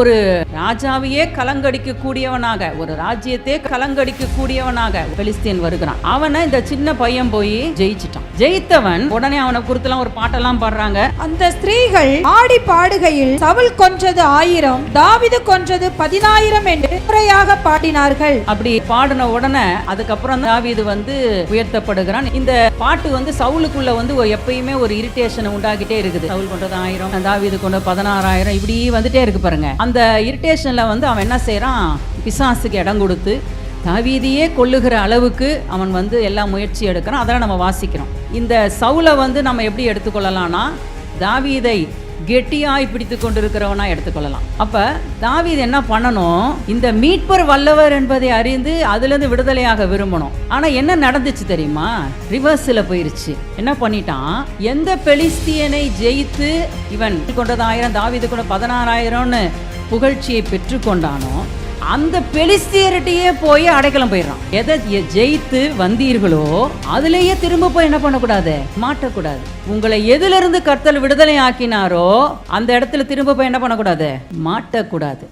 ஒரு ராஜாவையே கலங்கடிக்க கூடியவனாக ஒரு ராஜ்யத்தையே கலங்கடிக்க கூடியவனாக பெலிஸ்தீன் வருகிறான். அவனை இந்த சின்ன பையன் போய் ஜெயிச்சிட்டான். ஜெயித்தவன் உடனே அவனை குறித்துலாம் ஒரு பாட்டெல்லாம் பாடுறாங்க. அந்த ஸ்திரீகள் ஆடி பாடுகையில் சவுல் கொன்றது ஆயிரம் தாவிது கொன்றது பதினாயிரம் என்று முறையாக பாடினார்கள். அப்படி பாடின உடனே அதுக்கப்புறம் தாவீது வந்து உயர்த்தப்படுகிறான். இந்த பாட்டு வந்து சவுலுக்குள்ள வந்து எப்பயுமே ஒரு இரிட்டேஷன் உண்டாகிட்டே இருக்குது. சவுல் கொண்டது ஆயிரம் தாவீது கொண்ட பதினாறாயிரம் இப்படி வந்துட்டே இருக்கு பாருங்க. அந்த இரிட்டேஷனில் வந்து அவன் என்ன செய்கிறான் பிசாசுக்கு இடம் கொடுத்து தாவீதியே கொள்ளுகிற அளவுக்கு அவன் வந்து எல்லா முயற்சி எடுக்கிறான். அதெல்லாம் நம்ம வாசிக்கிறோம். இந்த சவுலை வந்து நம்ம எப்படி எடுத்துக்கொள்ளலாம்னா தாவீதை கெட்டியாய் பிடித்து கொண்டிருக்கிறவனா எடுத்துக்கொள்ளலாம். அப்ப தாவீது என்ன பண்ணணும்? இந்த மீட்பர் வல்லவர் என்பதை அறிந்து அதுலேருந்து விடுதலையாக விரும்பணும். ஆனா என்ன நடந்துச்சு தெரியுமா? ரிவர்ஸில் போயிருச்சு. என்ன பண்ணிட்டான்? எந்த பெலிஸ்தியனை ஜெயித்து இவன் கொண்டது ஆயிரம் தாவீது கூட பதினாறாயிரம்னு புகழ்ச்சியை பெற்றுக்கொண்டானோ அந்த பெலிஸ்தியர்கிட்டயே போய் அடைக்கலம் போயிடுறான். எதை ஜெயித்து வந்தீர்களோ அதுலேயே திரும்ப போய் என்ன பண்ணக்கூடாது? மாட்டக்கூடாது. உங்களை எதுல இருந்து விடுதலை ஆக்கினாரோ அந்த இடத்துல திரும்ப போய் என்ன பண்ணக்கூடாது? மாட்டக்கூடாது.